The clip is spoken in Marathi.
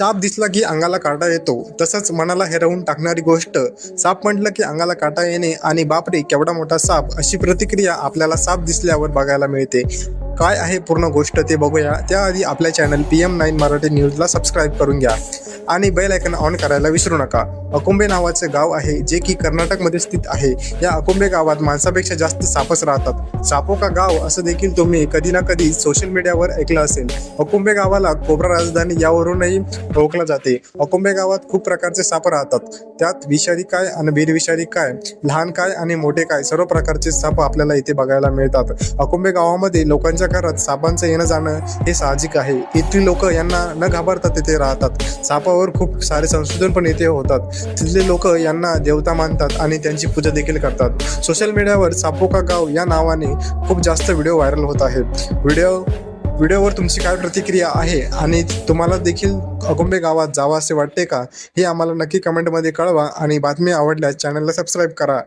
साप दिसला की अंगाला काटा येतो तसंच मनाला हेरवून टाकणारी गोष्ट साप म्हटलं की अंगाला काटा येणे आणि बापरे केवढा मोठा साप अशी प्रतिक्रिया आपल्याला साप दिसल्यावर बघायला मिळते. काय आहे पूर्ण गोष्ट ते बघूया. त्याआधी आपल्या channel P M nine Marathi न्यूजला सबस्क्राईब करून घ्या. आणि बेल आयकन ऑन करायला विसरू नका. अकोंबे नावाचे गाव आहे जे की कर्नाटकमध्ये स्थित आहे. या अकोंबे गावात माणसापेक्षा जास्त सापच राहतात. सापो का गाव असं देखील तुम्ही कधी ना कधी सोशल मीडियावर ऐकलं असेल. अकोंबे गावाला कोबरा राजधानी यावरूनही ओळखलं जाते. अकोंबे गावात खूप प्रकारचे साप राहतात. त्यात विषारी काय आणि बिनविषारी काय लहान काय आणि मोठे काय सर्व प्रकारचे साप आपल्याला इथे बघायला मिळतात. अकोंबे गावामध्ये लोकांच्या घरात सापांचं येणं जाणं हे साहजिक आहे. इथली लोक यांना न घाबरता तिथे राहतात. सापावर खूप सारे संशोधन पण इथे होतात. तिथले लोक यांना देवता मानतात आणि त्यांची पूजा देखील करतात. सोशल मीडियावर सापोका गाव या नावाने खूप जास्त व्हिडिओ व्हायरल होत आहेत. व्हिडिओ व्हिडिओवर तुमची काय प्रतिक्रिया आहे आणि तुम्हाला देखील अगुंबे गावात जावं असे वाटते का? हे आम्हाला नक्की कमेंटमध्ये कळवा आणि बातमी आवडल्यास चॅनलला सबस्क्राईब करा.